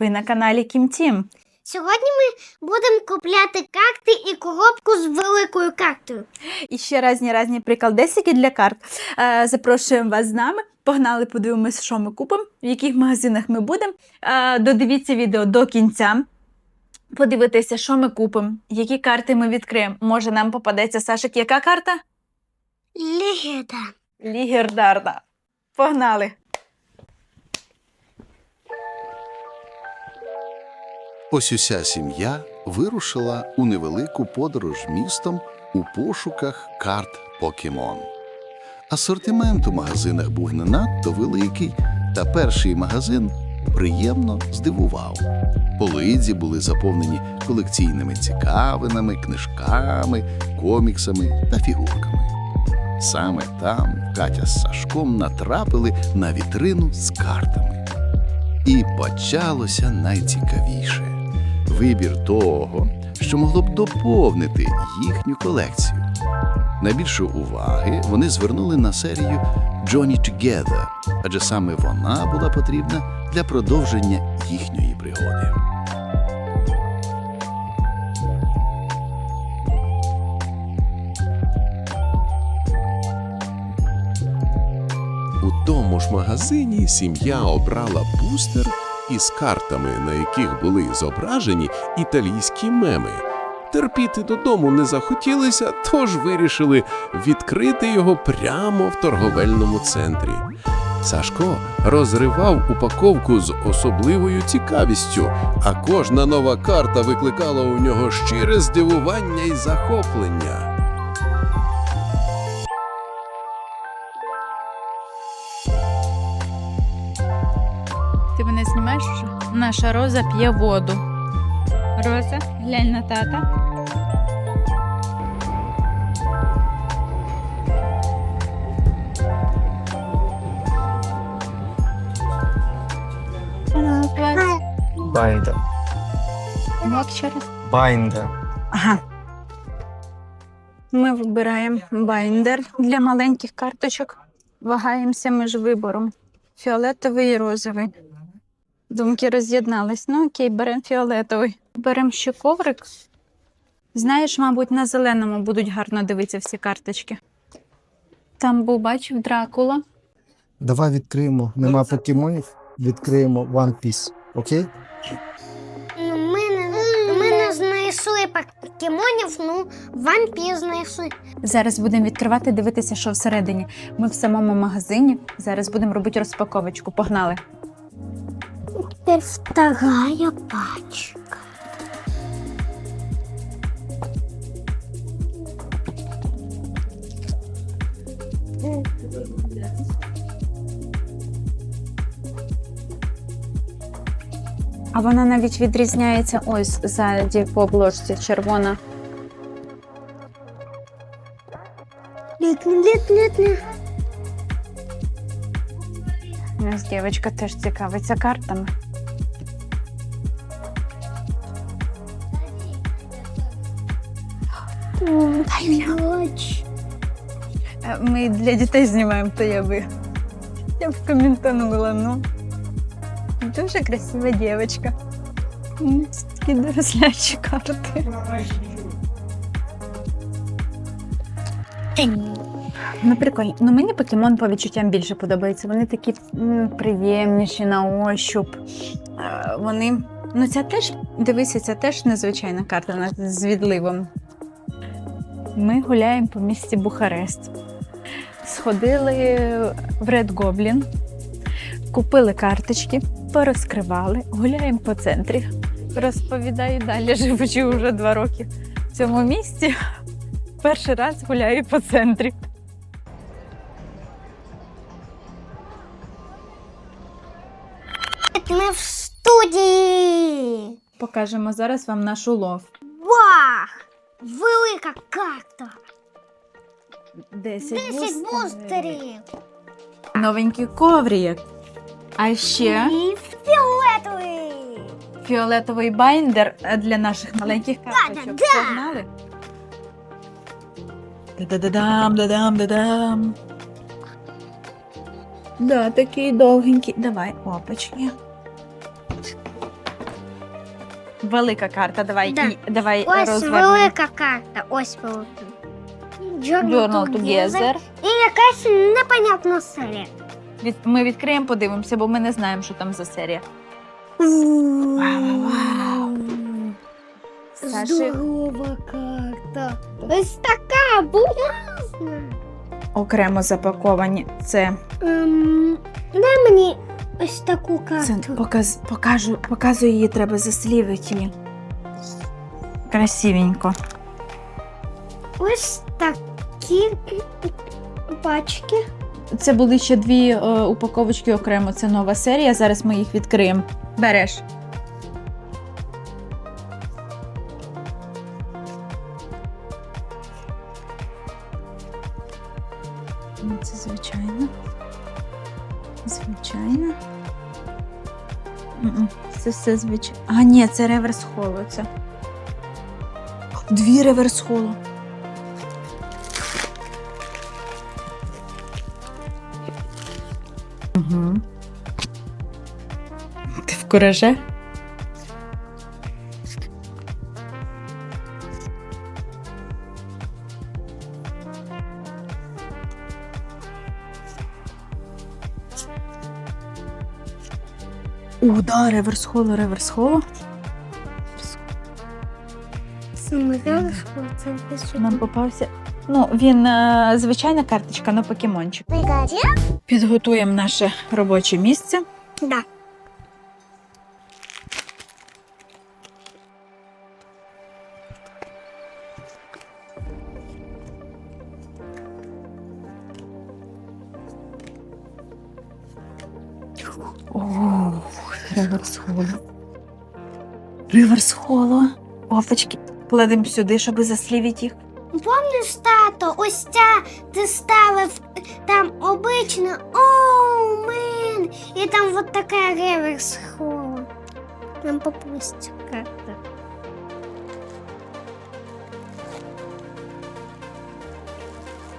Ви на каналі Кім Тім. Сьогодні ми будемо купляти карти і коробку з великою картою. І ще разні разні приколдесики для карт. Е, запрошуємо вас з нами. Погнали, подивимось, що ми купимо, в яких магазинах ми будемо. Е, додивіться відео до кінця. Подивитися, що ми купимо, які карти ми відкриємо. Може, нам попадеться Сашик, яка карта? Легеда. Лігердарда. Погнали! Ось уся сім'я вирушила у невелику подорож містом у пошуках карт Покемон. Асортимент у магазинах був не надто великий, та перший магазин приємно здивував. Полиці були заповнені колекційними цікавинами, книжками, коміксами та фігурками. Саме там Катя з Сашком натрапили на вітрину з картами. І почалося найцікавіше вибір того, що могло б доповнити їхню колекцію. Найбільше уваги вони звернули на серію Johnny Together, адже саме вона була потрібна для продовження їхньої пригоди. У тому ж магазині сім'я обрала бустер із картами, на яких були зображені італійські меми. Терпіти додому не захотілося, тож вирішили відкрити його прямо в торговельному центрі. Сашко розривав упаковку з особливою цікавістю, а кожна нова карта викликала у нього щире здивування і захоплення. Наша Роза п'є воду. Роза, глянь на тата. Байндер. Як ще раз? Байндер. Ага. Ми вибираємо байндер для маленьких карточок. Вагаємося між вибором. Фіолетовий і розовий. Думки роз'єднались. Ну окей, беремо фіолетовий. Беремо ще коврик. Знаєш, мабуть, на зеленому будуть гарно дивитися всі карточки. Там був, бачив, Дракула. Давай відкриємо. Нема покемонів. Відкриємо One Piece. Окей? Ну, ми, не, ми не знайшли покемонів, ну, вампір знайшли. Зараз будемо відкривати, дивитися, що всередині. Ми в самому магазині. Зараз будемо робити розпаковочку. Погнали. Тепер вторая пачка. А вона навіть відрізняється ось ззаді по обложці червона. Літні, літні, літні. У нас дівчинка теж цікавиться картами. Ключ. Е, Ми для дітей знімаємо, то я би. Я б коментанула, ну. Дуже красива дівчинка. Такі дорослячі карти. Ну, прикольно. Ну, мені покемон по відчуттям більше подобається. Вони такі м, приємніші на ощуп. Вони. Ну, ця теж, дивися, ця теж незвичайна карта вона з відливом. Ми гуляємо по місті Бухарест. Сходили в Red Goblin, купили карточки, порозкривали, гуляємо по центрі. Розповідаю далі, живучи вже два роки в цьому місті. Перший раз гуляю по центрі. Ми в студії. Покажемо зараз вам наш улов. Вах! Велика карта. 10, 10 бустерів. Новенький коврик. А ще І фіолетовий. фіолетовий байндер для наших маленьких карточок. Да-да-да. Погнали? Да-да-да-дам, да-дам, да-дам. Да, такий довгенький. Давай, опачки. Велика карта. Давай, Да. і, давай Ось розвернемо. велика карта. Ось велика. Journal Together. І якась непонятна серія. Від, ми відкриємо, подивимося, бо ми не знаємо, що там за серія. Саші. Здорова карта. Ось така бумажна. Окремо запаковані. Це, Ем, дай мені ось таку це карту. показ, покажу, показую її, треба заслівити. Красивенько. Ось такі пачки. Це були ще дві е, упаковочки окремо. Це нова серія. Зараз ми їх відкриємо. Береш. Ну, Це звичайно. Звичайно. Це все звичайно. А, ні, це реверс холо. Це. Дві реверс холо. Угу. Ти в кураже? О, да, реверс холо, реверс холо. Нам попався. Ну, він е, звичайна карточка на покемончик. Підготуємо наше робоче місце. Да. Холо. Реверс холо. Опачки. Кладемо сюди, щоб заслівити їх. Помниш, тато, ось ця ти ставив там обична оу мен, і там вот така реверс холла. Нам попустя карта.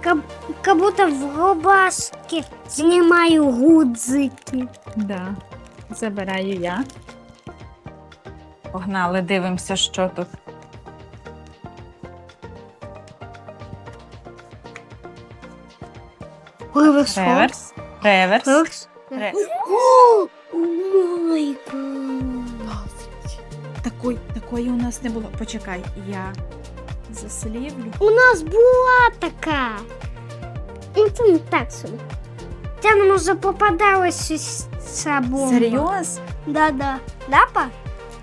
Как, как будто в рубашке снимаю гудзики. Да. Забираю я. Погнали, дивимося, що тут. Реверс холла. Реверс. Реверс. Реверс. О, май. Такої, такої у нас не було. Почекай, я заслівлю. У нас була така. Ну, це не так собі. Це нам уже попадалась ця бомба. Серйоз? Да-да. Да, па?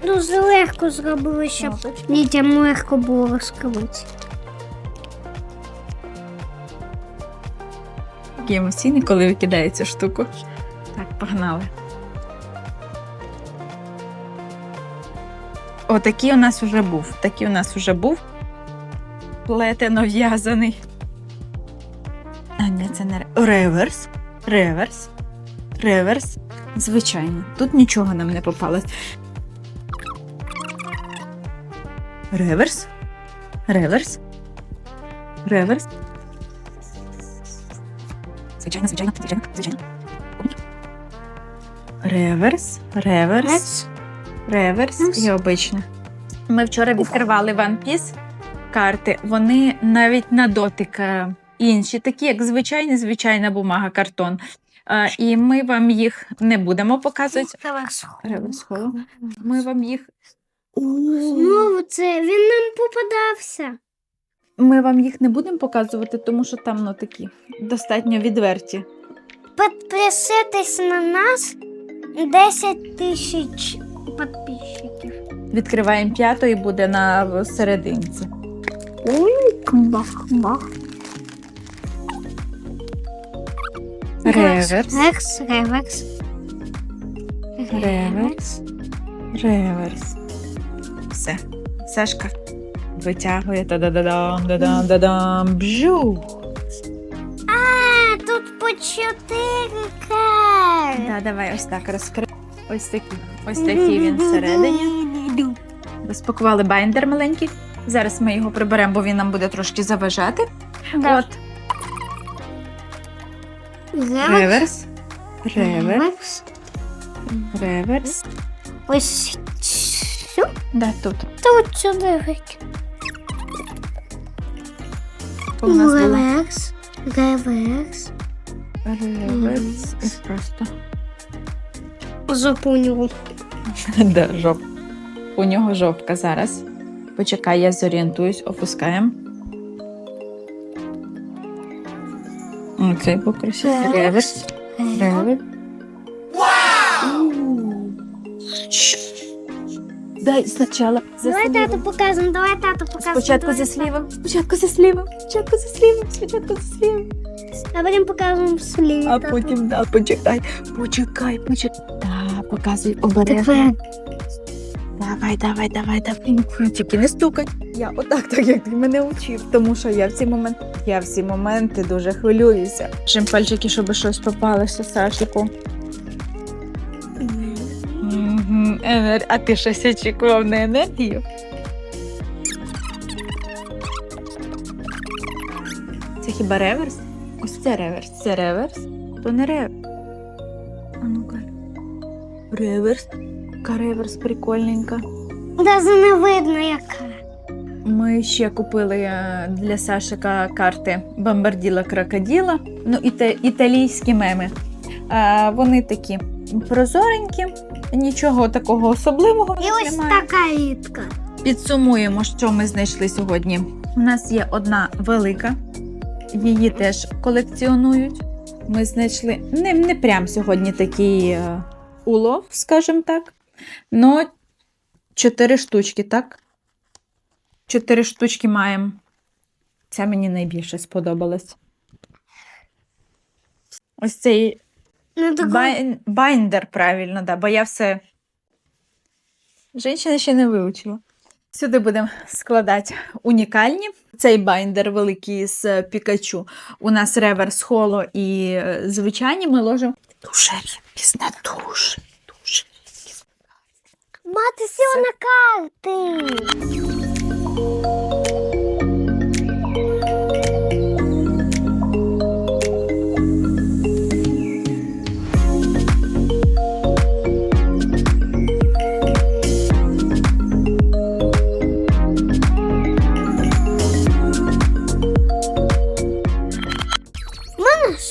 Дуже легко зробили, щоб дітям легко було розкрити. Такі емоційні, коли викидає цю штуку. Так, погнали. О, такий у нас вже був. Такий у нас вже був. Плетено в'язаний. А, ні, це не ре- реверс. Реверс. Реверс. Звичайно. Тут нічого нам не попалось. Реверс. Реверс. Реверс. Звичайно, звичайно, звичайно, звичайно. Реверс, реверс, реверс і обичне. Ми вчора відкривали One Piece карти. Вони навіть на дотик е, інші, такі як звичайна, звичайна бумага, картон. І ми вам їх не будемо показувати. Ми вам їх, Знову це він нам попадався. ми вам їх не будемо показувати, тому що там ну, такі достатньо відверті. Підписуйтесь на нас 10 тисяч підписчиків. Відкриваємо п'яту і буде на серединці. Бах, бах. Реверс. Реверс, реверс. Реверс. Реверс. Все. Сашка витягує та-да-да-дам, да-дам, да-дам, бжу. А, тут по чотири карти. Да, давай ось так розкрив. Ось такий. Ось такий він всередині. Розпакували байндер маленький. Зараз ми його приберемо, бо він нам буде трошки заважати. Да. От Реверс. реверс. Реверс. Ось цю. Да, тут. Тут сюди викину. У нас Реверс. Реверс. реверс і просто. Зуб у нього. Да, жоп. У нього жопка зараз. Почекай, я зорієнтуюсь, опускаємо. Оцей покрасив. Так. Реверс. Реверс. Дай спочатку за Давай тату сливом. показуємо, давай тату показуємо. Спочатку давай за тату. сливом. Спочатку за сливом. Спочатку за сливом. Спочатку за сливом. А потім показуємо слід. А потім, да, почекай. Почекай, почекай. Да, показуй обережно. Тепер. Давай, давай, давай, давай. Тільки не стукай. Я отак, так як ти мене учив, тому що я в ці моменти, я в ці моменти дуже хвилююся. Жим пальчики, щоб щось попалося Сашику. А ти щось очікував на енергію? Це хіба реверс? Ось це реверс. Це реверс? То не реверс. А ну-ка. Реверс. Яка реверс прикольненька. Даже не видно яка. Ми ще купили е, для Сашика карти Бомбарділа Крокоділа. Ну, іте, італійські меми. Е, вони такі прозоренькі, нічого такого особливого. І ось немає. така рідка. Підсумуємо, що ми знайшли сьогодні. У нас є одна велика, її теж колекціонують. Ми знайшли не, не прям сьогодні такий е, улов, скажімо так. Но чотири штучки, так? Чотири штучки маємо. Ця мені найбільше сподобалась. Ось цей Не до бай, байндер, правильно, да, бо я все. Женщина ще не вивчила. Сюди будемо складати унікальні. Цей байндер великий з Пікачу. У нас реверс холо і е, звичайні ми ложимо дуже рідкісне, дуже, дуже рідкісне. Мати сіла на карти.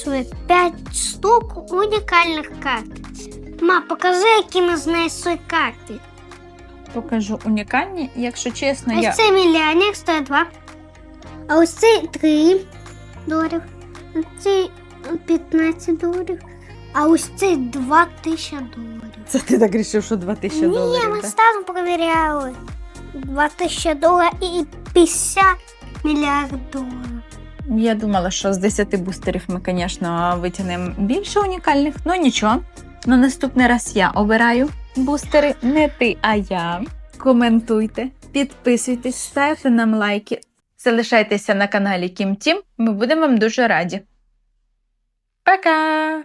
Мене 5 штук унікальних карт. Ма, покажи, які ми знайшли карти. Покажу унікальні. Якщо чесно, Ось я цей мільйонер стоїть 2. А ось цей 3 доларів. Ось цей 15 доларів. А ось цей 2 тисячі доларів. це ти так рішив, що 2000 Ні, доларів. ми да? станом перевіряли. 2 тисячі доларів і 50 мільярдів доларів. Я думала, що з 10 бустерів ми, звісно, витягнемо більше унікальних, ну нічого. На наступний раз я обираю бустери, не ти, а я. Коментуйте, підписуйтесь, ставте нам лайки, залишайтеся на каналі Кім Тім. Ми будемо вам дуже раді. Пока!